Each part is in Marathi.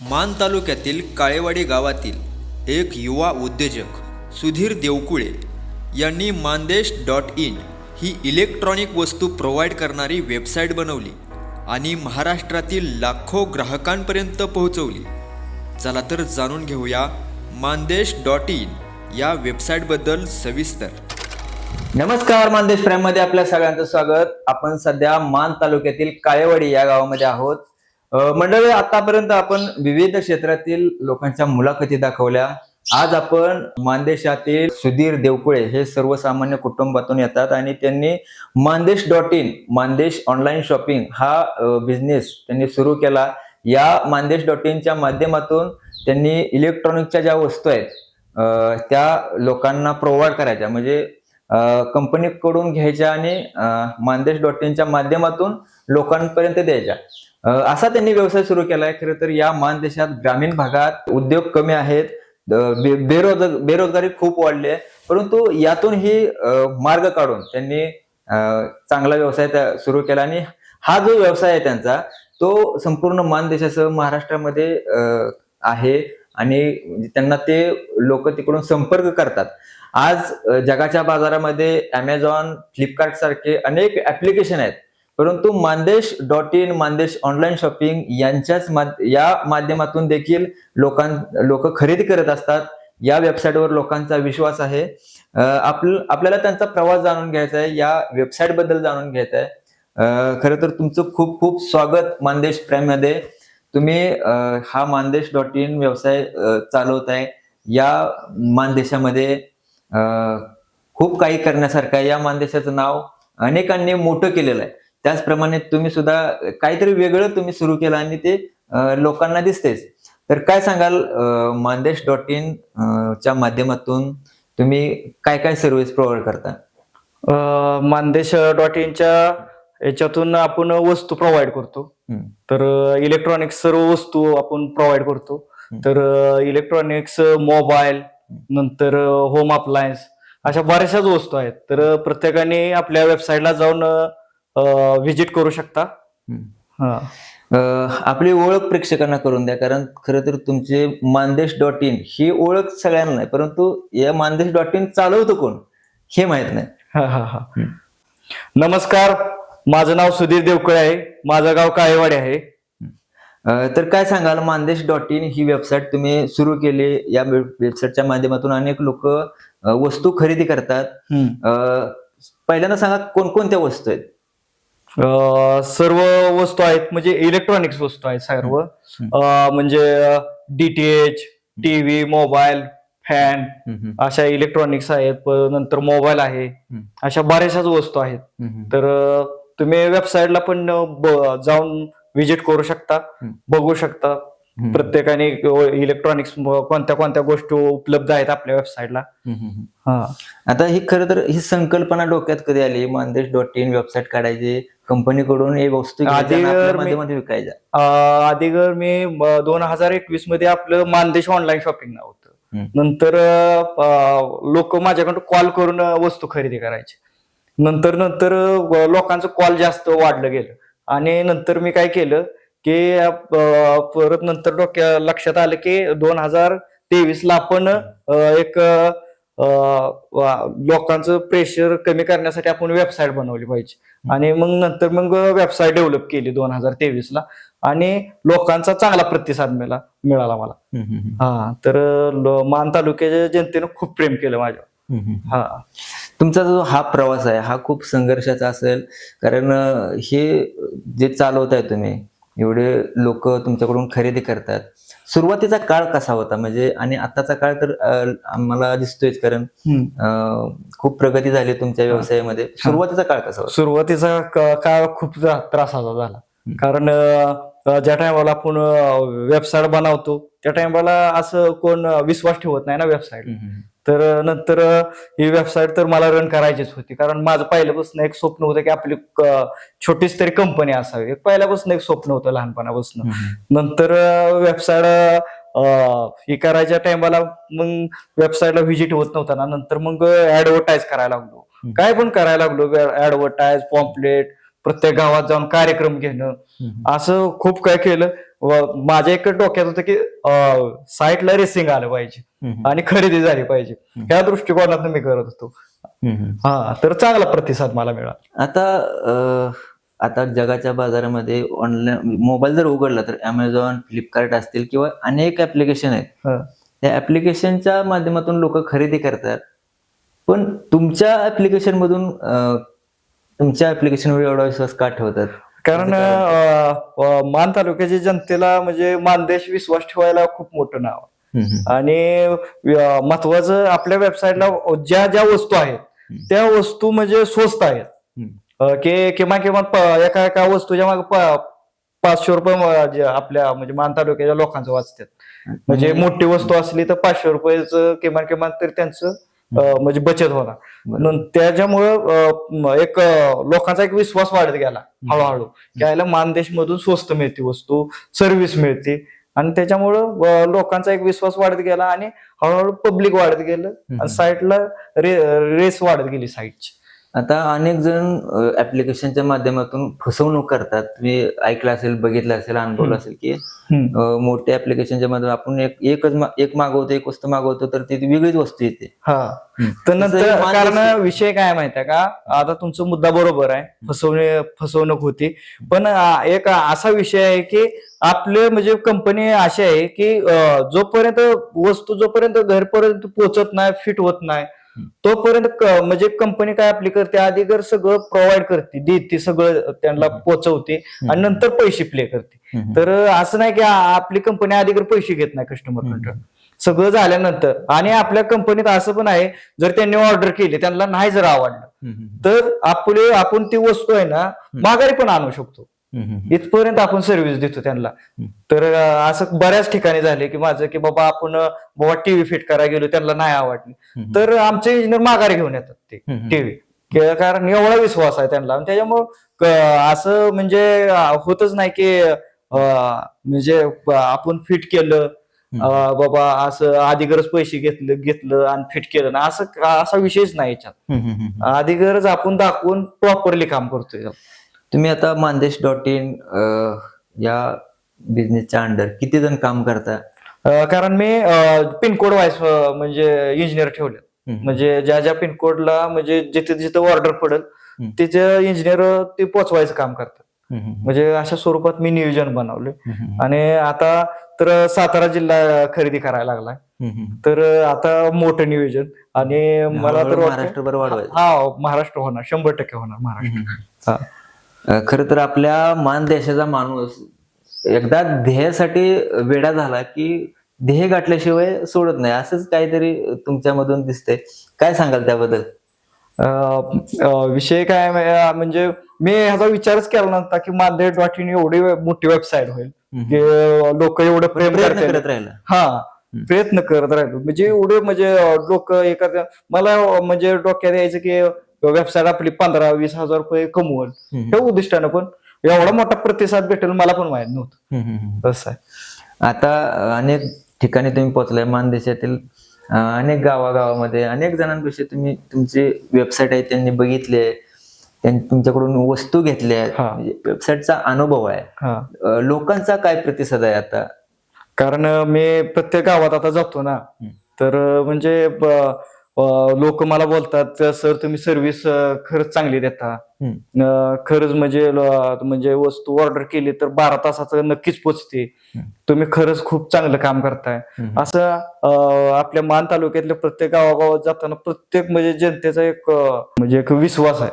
मान तालुक्यातील काळेवाडी गावातील एक युवा उद्योजक सुधीर देवकुळे यांनी मानदेश डॉट इन ही इलेक्ट्रॉनिक वस्तू प्रोव्हाइड करणारी वेबसाईट बनवली आणि महाराष्ट्रातील लाखो ग्राहकांपर्यंत पोहोचवली. चला तर जाणून घेऊया मानदेश डॉट इन या वेबसाईटबद्दल सविस्तर. नमस्कार मानदेश प्राईममध्ये आपल्या सगळ्यांचं स्वागत. आपण सध्या मान तालुक्यातील काळेवाडी या गावामध्ये आहोत. मंडळी आतापर्यंत आपण विविध क्षेत्रातील लोकांच्या मुलाखती दाखवल्या. आज आपण मानदेशातील सुधीर देवकुळे हे सर्वसामान्य कुटुंबातून येतात आणि त्यांनी Mandesh dot in Mandesh online shopping हा बिझनेस त्यांनी सुरू केला. या मानदेश डॉट इनच्या माध्यमातून त्यांनी इलेक्ट्रॉनिकच्या ज्या वस्तू आहेत त्या लोकांना प्रोव्हाइड करायच्या. म्हणजे कंपनीकडून घ्यायच्या आणि मानदेश डॉट इनच्या माध्यमातून लोकांपर्यंत द्यायच्या. असा त्यांनी व्यवसाय सुरू केलाय. खरं तर या मानदेशात ग्रामीण भागात उद्योग कमी आहेत. बेरोजग बेरोजगारी खूप वाढली आहे परंतु यातून ही मार्ग काढून त्यांनी चांगला व्यवसाय त्या- सुरू केला. आणि हा जो व्यवसाय आहे त्यांचा तो संपूर्ण मानदेशासह महाराष्ट्रामध्ये आहे. आणि म्हणजे त्यांना ते लोक तिकडून संपर्क करतात. आज जगाच्या बाजारामध्ये अमेझॉन फ्लिपकार्ट सारखे अनेक ऍप्लिकेशन आहेत. परंतु Mandesh dot in Mandesh online shopping यांच्याच माध- या माध्यमातून देखील लोकां लोक खरेदी करत असतात. या वेबसाईटवर लोकांचा विश्वास आहे. अ, आपल आपल्याला त्यांचा प्रवास जाणून घ्यायचा आहे. या वेबसाईटबद्दल जाणून घ्यायचं आहे. खरं तर तुमचं खूप खूप स्वागत मानदेश प्रेममध्ये तुम्ही हा मानदेश डॉट इन व्यवसाय चालवत चालवताय. या मानदेशामध्ये खूप काही करण्यासारखं आहे. या मानदेशाचं नाव अनेकांनी मोठं केलेलं आहे. त्याचप्रमाणे तुम्ही सुद्धा काहीतरी वेगळं तुम्ही सुरू केलं आणि ते लोकांना दिसतेच. तर काय सांगाल मानदेश डॉट इन च्या माध्यमातून तुम्ही काय काय सर्व्हिस प्रोव्हाइड करता? मानदेश डॉट इनच्या याच्यातून आपण वस्तू प्रोव्हाइड करतो. तर इलेक्ट्रॉनिक्स सर्व वस्तू आपण प्रोव्हाइड करतो. तर इलेक्ट्रॉनिक्स मोबाईल नंतर होम अप्लायन्स अशा बऱ्याचशाच वस्तू आहेत. तर प्रत्येकाने आपल्या वेबसाईटला जाऊन व्हिजिट करू शकता. हा. आपली ओळख प्रेक्षकांना करून द्या कारण खरं तर तुमचे मानदेश डॉट इन ही ओळख सगळ्यांना नाही परंतु या मानदेश डॉट इन चालवतं कोण हे माहीत नाही. हा, हा, हा. नमस्कार माझं नाव सुधीर देवकळे आहे माझं गाव काळेवाडी आहे. तर काय सांगाल मानदेश डॉट इन ही वेबसाईट तुम्ही सुरू केली या वेबसाईटच्या माध्यमातून अनेक लोक वस्तू खरेदी करतात. पहिल्यांदा सांगा कोणकोणत्या वस्तू आहेत? सर्व वस्तू आहेत म्हणजे इलेक्ट्रॉनिक्स वस्तू आहेत सर्व. म्हणजे डीटीएच टीव्ही मोबाईल फॅन अशा इलेक्ट्रॉनिक्स आहेत नंतर मोबाईल आहे. अशा बऱ्याचशाच वस्तू आहेत. तर तुम्ही वेबसाईटला पण जाऊन व्हिजिट करू शकता. बघू शकता. प्रत्येकाने इलेक्ट्रॉनिक्स कोणत्या कोणत्या गोष्टी उपलब्ध आहेत आपल्या वेबसाईटला आता ही खरं तर ही संकल्पना डोक्यात कधी आली? मानदेश डॉट इन वेबसाईट काढायची. कंपनीकडून हे वस्तू विकायच्या. आधीगर मी दोन हजार एकवीसमध्ये आपलं मानदेश ऑनलाईन शॉपिंग नाव. होतं. नंतर लोक माझ्याकडून कॉल करून वस्तू खरेदी करायचे. नंतर नंतर लोकांचं कॉल जास्त वाढलं गेलं. आणि नंतर मी काय केलं की परत नंतर डोक्या लक्षात आलं की दोन हजार तेवीस ला आपण एक लोकांचं प्रेशर कमी करण्यासाठी आपण वेबसाईट बनवली पाहिजे. आणि मग नंतर मग वेबसाईट डेव्हलप केली दोन हजार तेवीस ला आणि लोकांचा चांगला प्रतिसाद मिळाला मिळाला मला. हा तर मान तालुक्याच्या जनतेनं खूप प्रेम केलं माझ्यावर. हा. तुमचा जो हा प्रवास आहे हा खूप संघर्षाचा असेल. कारण हे जे चालवताय तुम्ही एवढे लोक तुमच्याकडून खरेदी करतात. सुरुवातीचा काळ कसा होता? म्हणजे आणि आताचा काळ तर आम्हाला दिसतोयच कारण खूप प्रगती झाली तुमच्या व्यवसायामध्ये. सुरुवातीचा काळ कसा होता? सुरुवातीचा काळ खूप त्रासाचा झाला. कारण ज्या टायमाला आपण वेबसाईट बनवतो त्या टायमाला असं कोण विश्वास ठेवत नाही ना वेबसाईट तर नंतर ही वेबसाईट तर मला रन करायचीच होती. कारण माझं पहिल्यापासून एक स्वप्न होतं की आपली छोटीच तरी कंपनी असावी. एक पहिल्यापासून एक स्वप्न होतं लहानपणापासून. नंतर वेबसाईट हे करायच्या टायमाला मग वेबसाईटला व्हिजिट होत नव्हता ना. नंतर मग ऍडव्हर्टाईज करायला लागलो. काय पण करायला लागलो. ऍडव्हर्टाईज पॉम्पलेट प्रत्येक गावात जाऊन कार्यक्रम घेणं. असं खूप काय केलं. व माझ्या एक डोक्यात होतं की साईटला रेसिंग आलं पाहिजे. आणि खरेदी झाली पाहिजे. ह्या दृष्टिकोनातून मी करत होतो. हा तर चांगला प्रतिसाद मला मिळाला. आता आता जगाच्या बाजारामध्ये ऑनलाईन मोबाईल जर उघडला तर अमेझॉन फ्लिपकार्ट असतील किंवा अनेक ऍप्लिकेशन आहेत. त्या ऍप्लिकेशनच्या माध्यमातून लोक खरेदी करतात. पण तुमच्या ऍप्लिकेशन मधून तुमच्या ऍप्लिकेशनवर एवढा विश्वास का ठेवतात? कारण अं, अं, मान तालुक्याच्या जनतेला म्हणजे मानदेश विश्वास ठेवायला खूप मोठं नाव आहे. आणि अं, महत्वाचं आपल्या वेबसाईटला ज्या ज्या वस्तू आहेत त्या वस्तू म्हणजे स्वस्त आहेत. अं, की किमान किमान प- एका एका वस्तूच्या मागे प- पाचशे रुपये म- जे आपल्या म्हणजे मान तालुक्याच्या लोकांचं वाचतात. म्हणजे मोठी वस्तू असली तर पाचशे रुपयाचं किमान किमान तरी त्यांचं म्हणजे बचत होणार. त्याच्यामुळं एक लोकांचा एक विश्वास वाढत गेला हळूहळू. यायला मानदेश मधून स्वस्त मिळते वस्तू सर्व्हिस मिळते. आणि त्याच्यामुळं लोकांचा एक विश्वास वाढत गेला आणि हळूहळू पब्लिक वाढत गेलं. आणि साईटला रे रेस वाढत गेली साईटची आता अनेक जण ऍप्लिकेशनच्या माध्यमातून फसवणूक करतात. तुम्ही ऐकलं असेल बघितलं असेल अनुभवलं असेल की मोठ्या ऍप्लिकेशनच्या माध्यमातून आपण एक एकच एक मागवतो एक वस्तू मागवतो तर ती वेगळीच वस्तू येते. हा. कारण. विषय काय माहितीये का? आता तुमचा मुद्दा बरोबर आहे. फसवणे फसवणूक होती. पण एक असा विषय आहे की आपले म्हणजे कंपनी अशी आहे की जोपर्यंत वस्तू जोपर्यंत घरपर्यंत पोहोचत नाही फिट होत नाही तोपर्यंत म्हणजे कंपनी काय आपली करते? आधी घर सगळं प्रोव्हाइड करते. देते सगळं त्यांना पोहोचवते आणि नंतर पैसे प्ले करते. तर असं नाही की आपली कंपनी आधी घर पैसे घेत नाही कस्टमर सगळं झाल्यानंतर आणि आपल्या कंपनीत असं पण आहे जर त्यांनी ऑर्डर केली त्यांना नाही जर आवडलं तर आपले आपण ती वस्तू आहे ना माघारी पण आणू शकतो. इथपर्यंत आपण सर्व्हिस देतो त्यांना. तर असं बऱ्याच ठिकाणी झाले की माझं की बाबा आपण बाबा टीव्ही फिट करायला गेलो त्यांना नाही आवडली. तर आमचे इंजिनियर माघारी घेऊन येतात ते टीव्ही कारण एवढा विश्वास आहे त्यांना. आणि त्याच्यामुळं असं म्हणजे होतच नाही की म्हणजे आपण फिट केलं बाबा असं आधी गरज पैसे घेतलं घेतलं आणि फिट केलं. ना असं असा विषयच नाही याच्यात. आधी गरज आपण दाखवून प्रॉपरली काम करतोय. तुम्ही आता मानदेश डॉट इन या बिझनेसच्या अंडर किती जण काम करता? अं, कारण मी पिनकोड वाईज म्हणजे इंजिनियर ठेवले म्हणजे ज्या ज्या पिनकोडला म्हणजे जिथे जिथे ऑर्डर पडेल हम्म. तिथे इंजिनियर ते पोचवायचं काम करतात. म्हणजे अशा स्वरूपात मी नियोजन बनवले आणि आता तर सातारा जिल्हा खरेदी करायला लागलाय. तर आता मोठं नियोजन आणि मला तर वाटतं- महाराष्ट्रभर वाढवायचं. हा महाराष्ट्र होणार. शंभर टक्के होणार महाराष्ट्र. हा. खरं तर आपल्या मान देशाचा माणूस एकदा ध्येयासाठी वेडा झाला की ध्येय गाठल्याशिवाय सोडत नाही. असंच काहीतरी तुमच्यामधून दिसतंय. काय सांगाल त्याबद्दल? विषय काय म्हणजे मी ह्याचा विचारच केला नव्हता की माझे डॉट इन एवढी मोठी वेबसाईट होईल. की लोक एवढं प्रेम करत राहिला. हा प्रयत्न करत राहिलो. म्हणजे एवढे म्हणजे लोक एखाद्या मला म्हणजे डोक्यात यायचं की वेबसाईट आपली पंधरा वीस हजार रुपये कमवल. हे उद्दिष्टानं पण. एवढा मोठा प्रतिसाद भेटेल मला पण माहीत नव्हतं. असं आहे. आता अनेक ठिकाणी तुम्ही पोहोचलाय मान देशातील अं, अनेक गावागावामध्ये अनेक जणांपेक्षा तुम्ही तुमची वेबसाईट आहे त्यांनी बघितली आहे. त्यांनी तुमच्याकडून वस्तू घेतल्या हा. म्हणजे वेबसाईटचा अनुभव आहे. लोकांचा काय प्रतिसाद आहे आता? कारण मी प्रत्येक गावात आता जातो ना. तर म्हणजे लोक मला बोलतात सर तुम्ही सर्व्हिस खरंच चांगली देता. खरंच म्हणजे म्हणजे वस्तू ऑर्डर केली तर बारा तासाचं नक्कीच पोचते. तुम्ही खरंच खूप चांगलं काम करताय. असं आपल्या मान तालुक्यातल्या प्रत्येक गावागावात जाताना प्रत्येक म्हणजे जनतेचा एक म्हणजे एक विश्वास आहे.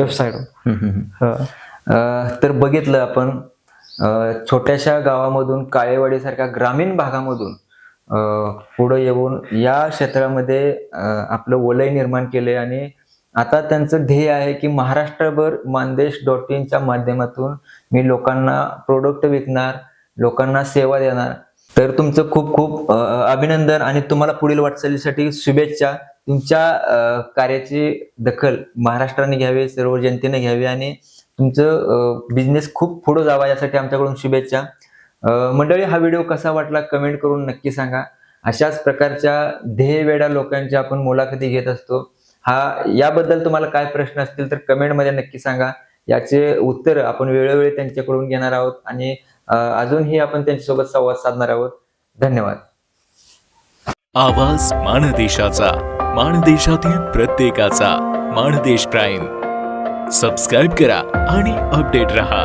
वेबसाईटवर. अं, तर बघितलं आपण छोट्याशा गावामधून काळेवाडीसारख्या ग्रामीण भागामधून पुढं येऊन या क्षेत्रामध्ये आपलं वलय निर्माण केले आणि आता त्यांचं ध्येय आहे की महाराष्ट्रभर मानदेश डॉट इनच्या माध्यमातून मी लोकांना प्रोडक्ट विकणार लोकांना सेवा देणार. तर तुमचं खूप खूप अभिनंदन आणि तुम्हाला पुढील वाटचालीसाठी शुभेच्छा. तुमच्या कार्याची दखल महाराष्ट्राने घ्यावी सर्व जनतेने घ्यावी आणि तुमचं बिझनेस खूप पुढे जावा यासाठी आमच्याकडून शुभेच्छा. मंडळी हा व्हिडिओ कसा वाटला कमेंट करून नक्की सांगा. अशाच प्रकारच्या ध्येयवेड्या लोकांच्या आपण मुलाखती घेत असतो. हा याबद्दल तुम्हाला काय प्रश्न असतील तर कमेंटमध्ये नक्की सांगा. याचे उत्तर आपण वेळोवेळी त्यांच्याकडून घेणार आहोत आणि अजूनही आपण त्यांच्यासोबत संवाद साधणार आहोत. धन्यवाद. आवाज माणदेशाचा माणदेशातील प्रत्येकाचा माणदेश प्राईम. सबस्क्राईब करा आणि अपडेट रहा.